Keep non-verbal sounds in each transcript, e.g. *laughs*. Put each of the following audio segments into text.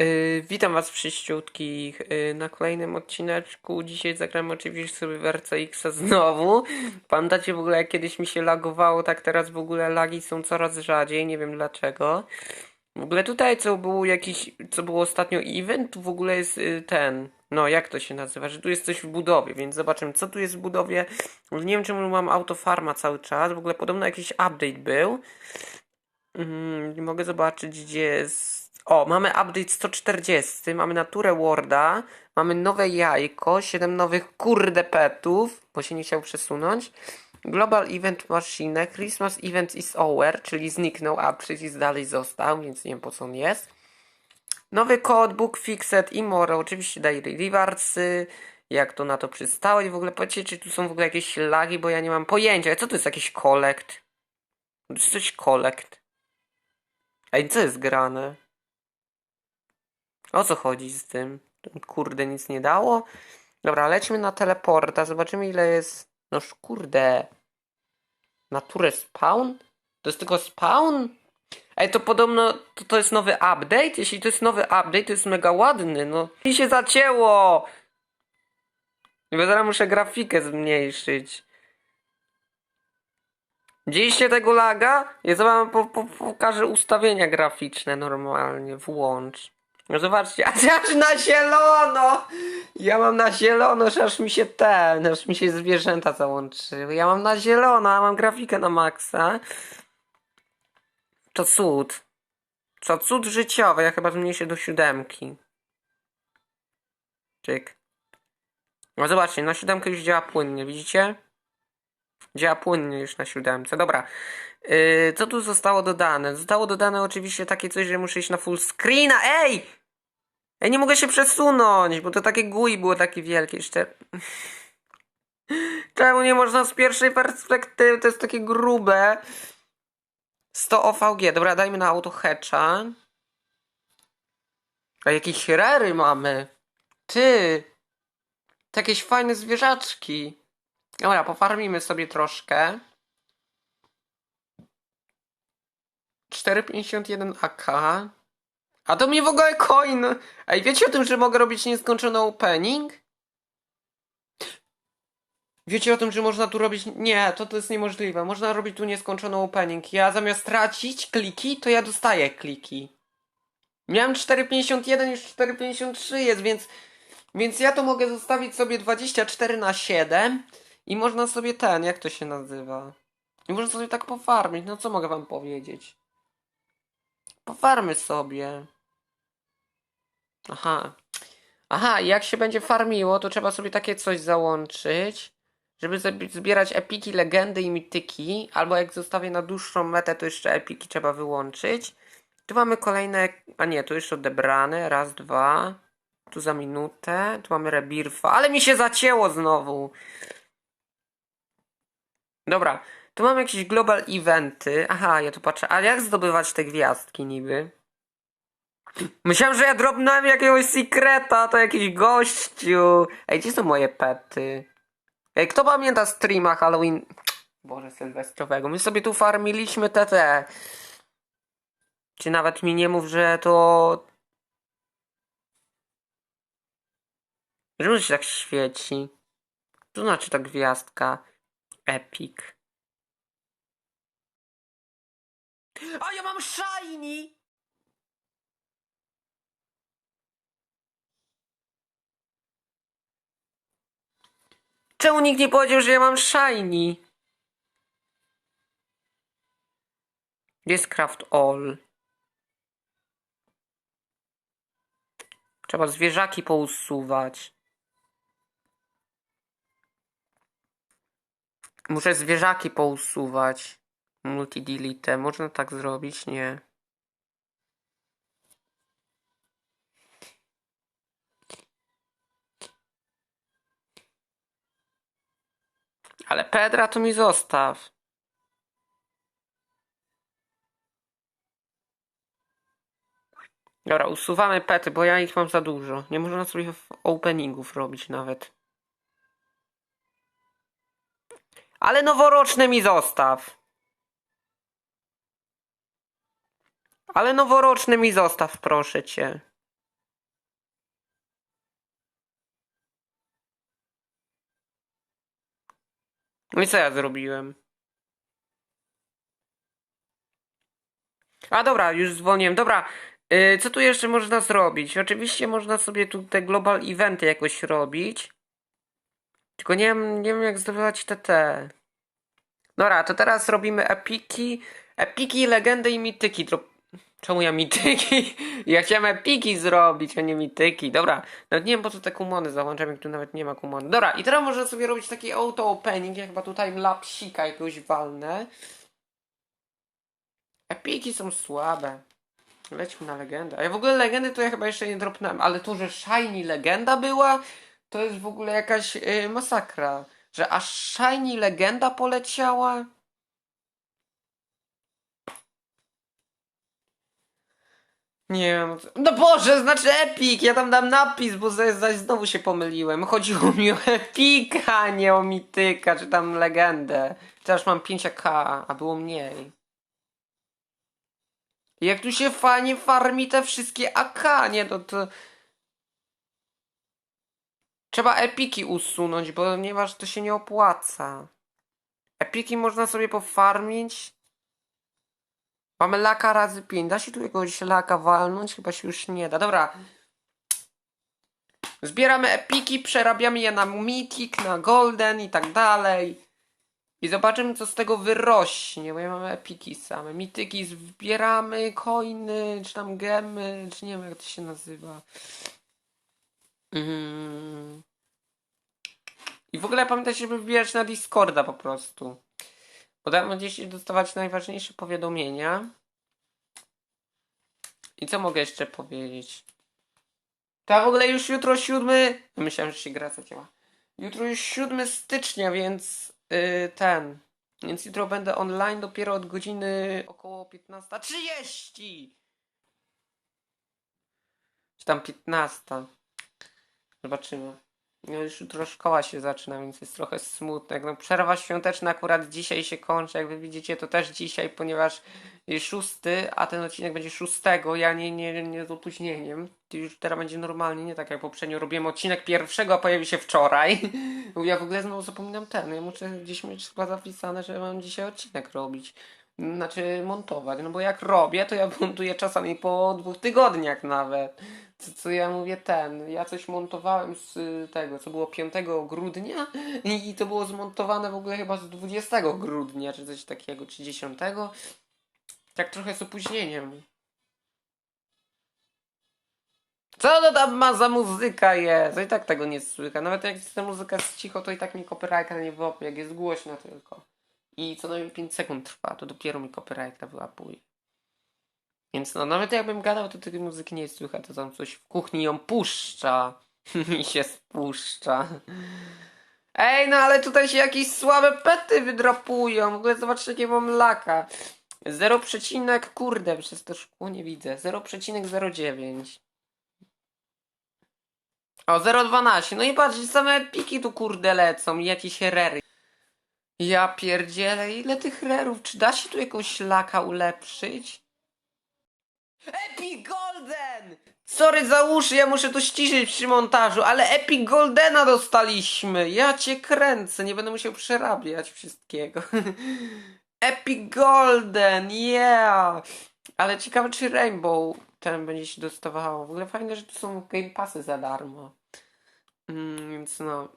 Yy, witam was wszyściutkich yy, na kolejnym odcineczku. Dzisiaj zagramy oczywiście sobie w RCX znowu. Pamiętacie w ogóle jak kiedyś mi się lagowało, tak teraz w ogóle lagi są coraz rzadziej, nie wiem dlaczego. W ogóle tutaj co był jakiś, co było ostatnio event, w ogóle jest yy, ten, no jak to się nazywa, że tu jest coś w budowie, więc zobaczymy co tu jest w budowie. Nie wiem czemu mam autofarma cały czas, w ogóle podobno jakiś update był. Nie mogę zobaczyć, gdzie jest. O, mamy update 140, mamy naturę Worda, mamy nowe jajko, 7 nowych kurde petów, bo się nie chciał przesunąć. Global Event Machine, Christmas Event is over, czyli zniknął, a przycisk dalej został, więc nie wiem po co on jest. Nowy codebook, Fixed i More, oczywiście Daily Rewardsy, jak to na to przystało i w ogóle powiedzcie, czy tu są w ogóle jakieś lagi, bo ja nie mam pojęcia. Co to jest jakiś collect? To jest coś collect. Ej, co jest grane? O co chodzi z tym? Kurde, nic nie dało? Dobra, lećmy na teleporta, zobaczymy ile jest... No kurde. Naturę spawn? To jest tylko spawn? Ej, to podobno to, to jest nowy update? Jeśli to jest nowy update, to jest mega ładny, no. I się zacięło! Bo zaraz muszę grafikę zmniejszyć. Widzieliście tego laga? Ja wam po, po, pokażę ustawienia graficzne normalnie. Włącz. No zobaczcie, aż na zielono! Ja mam na zielono, że aż mi się ten, aż mi się zwierzęta załączyły. Ja mam na zielono, a mam grafikę na maksa. To cud. To cud życiowy, ja chyba zmniejszę do siódemki. Czyk. No zobaczcie, na siódemkę już działa płynnie, widzicie? Działa płynnie już na siódemce. Dobra. Yy, co tu zostało dodane? Zostało dodane oczywiście takie coś, że muszę iść na full screena. Ej! Ej, nie mogę się przesunąć, bo to takie GUI było takie wielkie jeszcze. *laughs* Czemu nie można z pierwszej perspektywy? To jest takie grube. 100 OVG. Dobra, dajmy na auto hatcha. A jakieś rery mamy. Ty! To jakieś fajne zwierzaczki. Dobra, pofarmimy sobie troszkę. 4,51 AK. A to mnie w ogóle coin! Ej, wiecie o tym, że mogę robić nieskończony opening? Wiecie o tym, że można tu robić... Nie, to, to jest niemożliwe. Można robić tu nieskończony opening. Ja zamiast tracić kliki, to ja dostaję kliki. Miałem 4,51, już 4,53 jest, więc... Więc ja to mogę zostawić sobie 24 na 7 i można sobie ten, jak to się nazywa? I można sobie tak pofarmić, no co mogę wam powiedzieć? Pofarmy sobie. Aha. Aha, jak się będzie farmiło, to trzeba sobie takie coś załączyć, żeby zbierać epiki, legendy i mityki, albo jak zostawię na dłuższą metę, to jeszcze epiki trzeba wyłączyć. Tu mamy kolejne, a nie, tu już odebrane, raz, dwa, tu za minutę, tu mamy rebirfa, ale mi się zacięło znowu. Dobra, tu mam jakieś global eventy. Aha, ja tu patrzę. A jak zdobywać te gwiazdki niby? Myślałem, że ja drobnąłem jakiegoś secreta, to jakiś gościu. Ej, gdzie są moje pety? Ej, kto pamięta streama Halloween? Boże, sylwestrowego. My sobie tu farmiliśmy TT. Czy nawet mi nie mów, że to... Czemu się tak świeci? Co znaczy ta gwiazdka? Epic. A ja mam shiny! Czemu nikt nie powiedział, że ja mam shiny? Jest craft all? Trzeba zwierzaki pousuwać. Muszę zwierzaki pousuwać. Multi-delete. Można tak zrobić? Nie. Ale Pedra to mi zostaw. Dobra, usuwamy pety, bo ja ich mam za dużo. Nie można sobie openingów robić nawet. Ale noworoczne mi zostaw. Ale noworoczny mi zostaw, proszę cię. No i co ja zrobiłem? A dobra, już zwolniłem. Dobra, yy, co tu jeszcze można zrobić? Oczywiście można sobie tu te global eventy jakoś robić. Tylko nie wiem, nie wiem jak zdobywać TT. Dobra, to teraz robimy epiki. Epiki, legendy i mityki. Czemu ja mityki? *laughs* Ja chciałem epiki zrobić, a nie mityki. Dobra, nawet nie wiem po co te kumony załączam, jak tu nawet nie ma kumony. Dobra, i teraz można sobie robić taki auto-opening. Ja chyba tutaj lapsika jakiegoś walnę. Epiki są słabe. Lećmy na legendę. A ja w ogóle legendy to ja chyba jeszcze nie dropnąłem, ale to, że Shiny legenda była, to jest w ogóle jakaś yy, masakra. Że aż Shiny legenda poleciała. Nie wiem. No Boże, znaczy Epic! Ja tam dam napis, bo zaś, zaś znowu się pomyliłem. Chodziło mi o Epika, nie o Mityka, czy tam legendę. Teraz mam 5k, a było mniej. Jak tu się fajnie farmi te wszystkie AK, nie? To, to... Trzeba epiki usunąć, ponieważ to się nie opłaca. Epiki można sobie pofarmić. Mamy laka razy 5. Da się tu jakiegoś laka walnąć? Chyba się już nie da. Dobra. Zbieramy epiki, przerabiamy je na mythic, na golden i tak dalej. I zobaczymy, co z tego wyrośnie, bo ja mamy epiki same. Mityki zbieramy, coiny, czy tam gemy, czy nie wiem, jak to się nazywa. Mm. I w ogóle pamiętajcie, żeby wbijać na Discorda po prostu. Bo tam będziecie dostawać najważniejsze powiadomienia. I co mogę jeszcze powiedzieć? To w ogóle już jutro siódmy. Myślałem, że się gra zacięła. Jutro już 7 stycznia, więc yy, ten. Więc jutro będę online dopiero od godziny około 15.30. Czy tam 15. Zobaczymy. No już jutro szkoła się zaczyna, więc jest trochę smutek. No przerwa świąteczna akurat dzisiaj się kończy, jak wy widzicie to też dzisiaj, ponieważ jest szósty, a ten odcinek będzie szóstego, ja nie, nie, nie z opóźnieniem. Już teraz będzie normalnie, nie tak jak poprzednio robiłem odcinek pierwszego, a pojawi się wczoraj. *laughs* Ja w ogóle znowu zapominam ten, ja muszę gdzieś mieć chyba zapisane, że mam dzisiaj odcinek robić. Znaczy montować, no bo jak robię, to ja montuję czasami po dwóch tygodniach nawet. Co, co ja mówię ten, ja coś montowałem z y, tego, co było 5 grudnia i to było zmontowane w ogóle chyba z 20 grudnia, czy coś takiego, czy 10. Tak trochę z opóźnieniem. Co to tam ma za muzyka jest? I tak tego nie słychać. Nawet jak ta muzyka jest cicho, to i tak mi copyrighta nie wyłapie, jak jest głośno tylko. I co najmniej 5 sekund trwa, to dopiero mi copyrighta wyłapuje. Więc no, nawet jakbym gadał, to tej muzyki nie słychać, to tam coś w kuchni ją puszcza. *laughs* Mi się spuszcza. Ej, no ale tutaj się jakieś słabe pety wydrapują. W ogóle zobaczcie, jakie mam laka. 0, przecinek, kurde, przez to szkło nie widzę. 0,09. O, 0,12. No i patrz, same piki tu kurde lecą i jakieś rery. Ja pierdzielę, ile tych rerów? Czy da się tu jakąś laka ulepszyć? Epic Golden! Sorry za uszy, ja muszę to ściszyć przy montażu, ale Epic Goldena dostaliśmy! Ja cię kręcę, nie będę musiał przerabiać wszystkiego. *laughs* Epic Golden, yeah! Ale ciekawe, czy Rainbow ten będzie się dostawało. W ogóle fajne, że tu są Game Passy za darmo. Mm, więc no.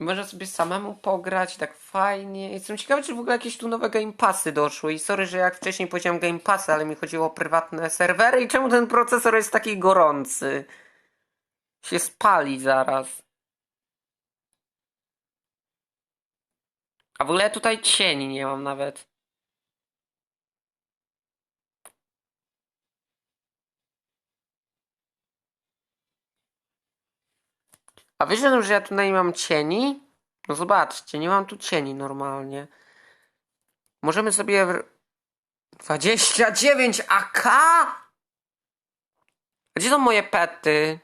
Można sobie samemu pograć, tak fajnie. Jestem ciekawy, czy w ogóle jakieś tu nowe Game Passy doszły. I sorry, że jak wcześniej powiedziałem Game Passy, ale mi chodziło o prywatne serwery. I czemu ten procesor jest taki gorący? Się spali zaraz. A w ogóle tutaj cieni nie mam nawet. A wiecie, że ja tutaj mam cieni? No zobaczcie, nie mam tu cieni normalnie. Możemy sobie... w- 29 AK? Gdzie są moje pety?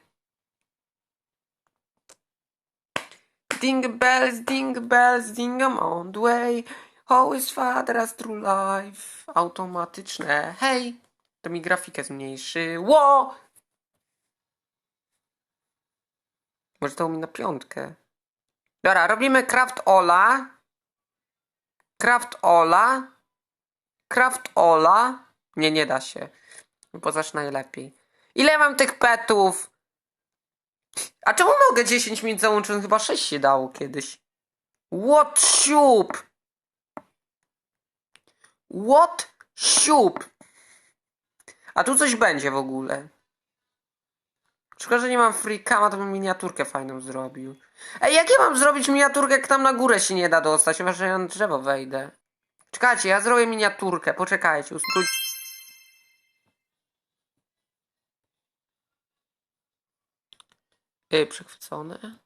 Ding bells, ding bells, ding I'm on the way. Always father as true life. Automatyczne. Hej! To mi grafikę zmniejszyło. Może to mi na piątkę. Dobra, robimy craft ola. Craft Ola? Craft Ola? Nie, nie da się. Pozaż najlepiej. Ile mam tych petów? A czemu mogę 10 minut załączyć? Chyba 6 się dało kiedyś. What siup? What siup? A tu coś będzie w ogóle. Szkoda, że nie mam free cama, to bym miniaturkę fajną zrobił. Ej, jak ja mam zrobić miniaturkę, jak tam na górę się nie da dostać? Chyba, że ja na drzewo wejdę. Czekajcie, ja zrobię miniaturkę. Poczekajcie, ustrój... Yy, przechwycone.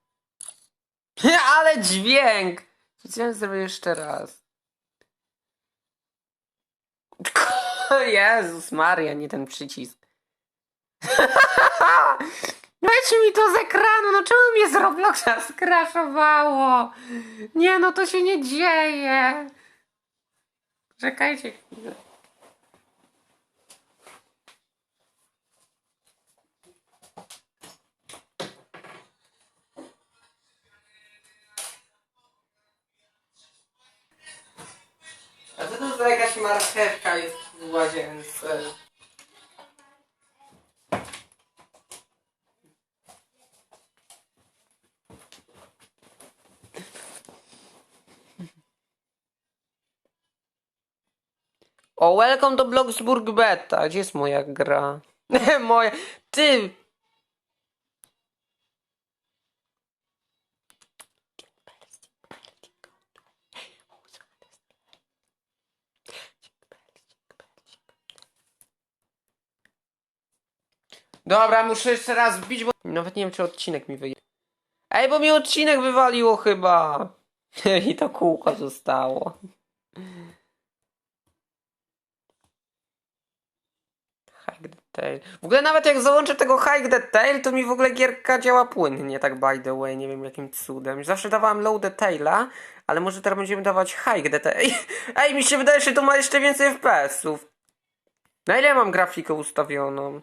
*laughs* Ale dźwięk! Chciałem zrobić jeszcze raz. *laughs* Jezus Maria, nie ten przycisk. *laughs* Weź mi to z ekranu, no czemu mnie z Robloxa skraszowało? Nie, no to się nie dzieje. Czekajcie chwilę. A co to za jakaś marchewka jest w łazience? Welcome do Bloxburg Beta. Gdzie jest moja gra? *laughs* moja. Ty! Dobra, muszę jeszcze raz wbić, bo nawet nie wiem, czy odcinek mi wyje. Ej, bo mi odcinek wywaliło chyba. *laughs* I to kółko zostało. W ogóle nawet jak załączę tego Hike Detail, to mi w ogóle gierka działa płynnie, tak by the way, nie wiem jakim cudem. Zawsze dawałem Low Detaila, ale może teraz będziemy dawać Hike Detail. *laughs* Ej, mi się wydaje, że tu ma jeszcze więcej FPS-ów. Na ile mam grafikę ustawioną?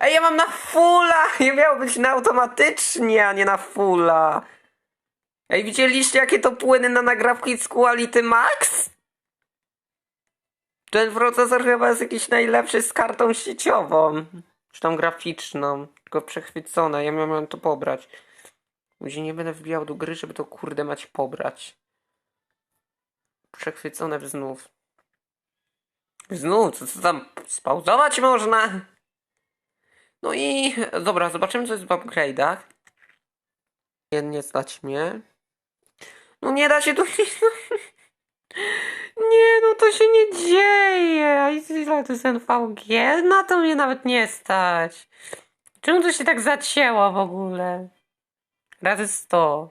Ej, ja mam na fulla! *laughs* Nie miało być na automatycznie, a nie na fulla. Ej, widzieliście jakie to płyny na nagrywki z Quality Max? Ten procesor chyba jest jakiś najlepszy z kartą sieciową. Czy tą graficzną. Tylko przechwycona. Ja miałem to pobrać. Później nie będę wbijał do gry, żeby to kurde mać pobrać. Przechwycone znów. Znów, co, co tam spauzować można? No i dobra, zobaczymy co jest w upgrade'ach. Nie, nie stać mnie. No nie da się tu... *laughs* Nie, no to się nie dzieje. A ile to jest NVG? Na to mnie nawet nie stać. Czemu to się tak zacięło w ogóle? Razy 100.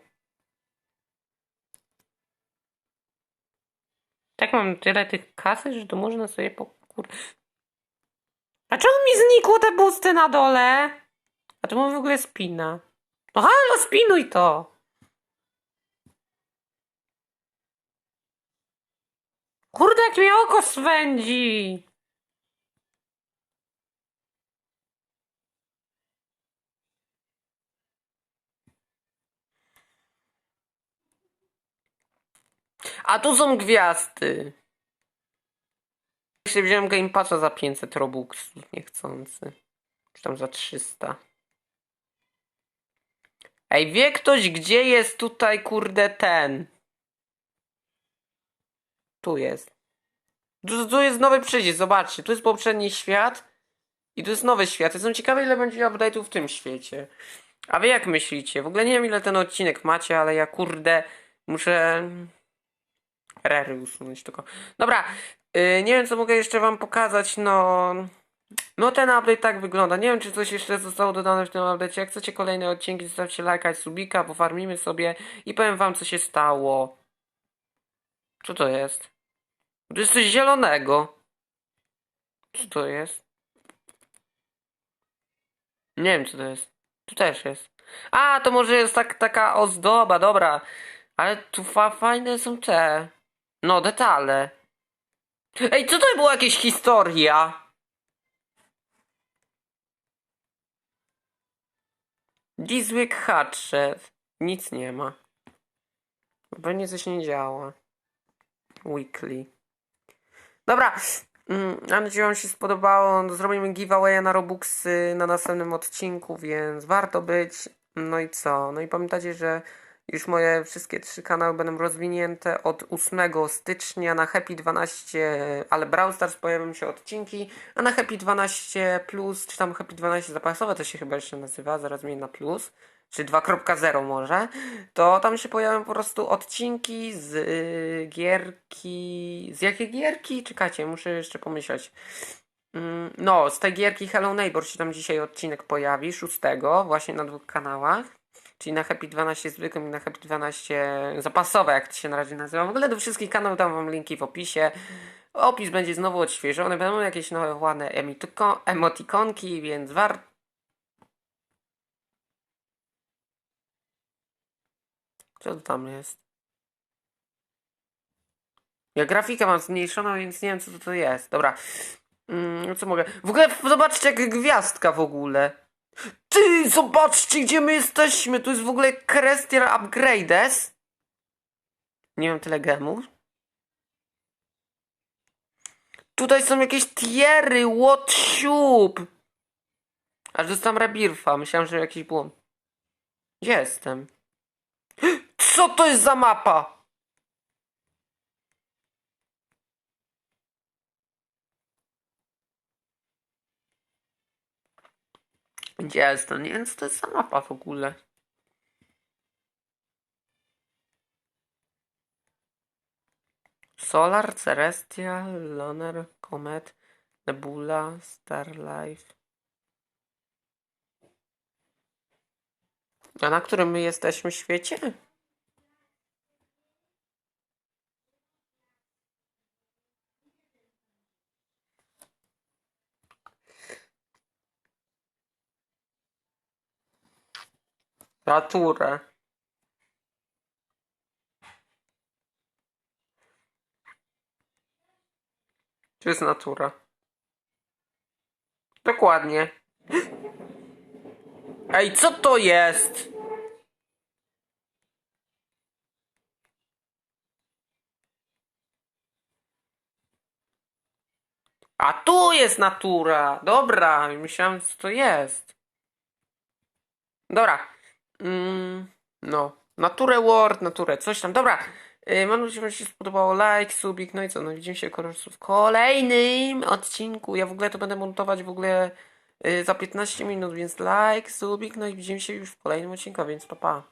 Tak mam tyle tych kasy, że to można sobie po... A czemu mi znikło te busty na dole? A czemu w ogóle spina? No halo, spinuj to! Kurde, jak mi oko swędzi! A tu są gwiazdy. Jeszcze wziąłem Game Passa za 500 robuxów niechcący. Czy tam za 300. Ej, wie ktoś, gdzie jest tutaj, kurde, ten? Tu jest. Tu, tu jest nowy przycisk, zobaczcie. Tu jest poprzedni świat i tu jest nowy świat. Jestem ciekawy, ile będzie update'ów w tym świecie. A wy jak myślicie? W ogóle nie wiem, ile ten odcinek macie, ale ja, kurde, muszę... Rery usunąć tylko. Dobra, yy, nie wiem, co mogę jeszcze wam pokazać, no... No ten update tak wygląda. Nie wiem, czy coś jeszcze zostało dodane w tym update. Jak chcecie kolejne odcinki, zostawcie lajka i subika, pofarmimy sobie i powiem wam, co się stało. Co to jest? To jest coś zielonego. Co to jest? Nie wiem, co to jest. Tu też jest. A, to może jest tak, taka ozdoba, dobra. Ale tu fa fajne są te. No, detale. Ej, co to była jakaś historia? Diswick Hatchet. Nic nie ma. Pewnie coś nie działa. Weekly. Dobra, mm, mam nadzieję, że Wam się spodobało. No, Zrobimy giveaway na Robuxy na następnym odcinku, więc warto być. No i co? No i pamiętajcie, że już moje wszystkie trzy kanały będą rozwinięte od 8 stycznia na Happy 12, ale Brawl Stars pojawią się odcinki, a na Happy 12 Plus, czy tam Happy 12 zapasowe to się chyba jeszcze nazywa, zaraz zmienię na Plus, czy 2.0 może, to tam się pojawią po prostu odcinki z y, gierki, z jakiej gierki? Czekajcie, muszę jeszcze pomyśleć. Mm, No, z tej gierki Hello Neighbor się tam dzisiaj odcinek pojawi, 6, właśnie na dwóch kanałach. Czyli na Happy 12 zwykłym i na Happy 12 zapasowe, jak to się na razie nazywa. W ogóle do wszystkich kanałów dam wam linki w opisie. Opis będzie znowu odświeżony, będą jakieś nowe ładne emotikonki, więc warto. Co to tam jest? Ja grafikę mam zmniejszoną, więc nie wiem co to, jest. Dobra. Mm, co mogę? W ogóle zobaczcie jak gwiazdka w ogóle. Ty, zobaczcie gdzie my jesteśmy. Tu jest w ogóle Crestier Upgrades. Nie mam tyle gemów. Tutaj są jakieś tiery, what siup. Aż dostałem rebirfa. Myślałem, że jakiś błąd. Gdzie jestem? Co to jest za mapa? Gdzie jestem? Nie wiem, co to jest za mapa w ogóle. Solar, Celestial, Lunar, Comet, Nebula, Starlife. A na którym my jesteśmy świecie? Naturę. Czy jest natura? Dokładnie. Ej, co to jest? A tu jest natura. Dobra, myślałem, co to jest. Dobra. Mm, no. Naturę World, naturę, coś tam. Dobra. Yy, mam nadzieję, że Wam się spodobało. Like, subik, no i co? No widzimy się w kolejnym odcinku. Ja w ogóle to będę montować w ogóle yy, za 15 minut, więc like, subik, no i widzimy się już w kolejnym odcinku, więc pa pa.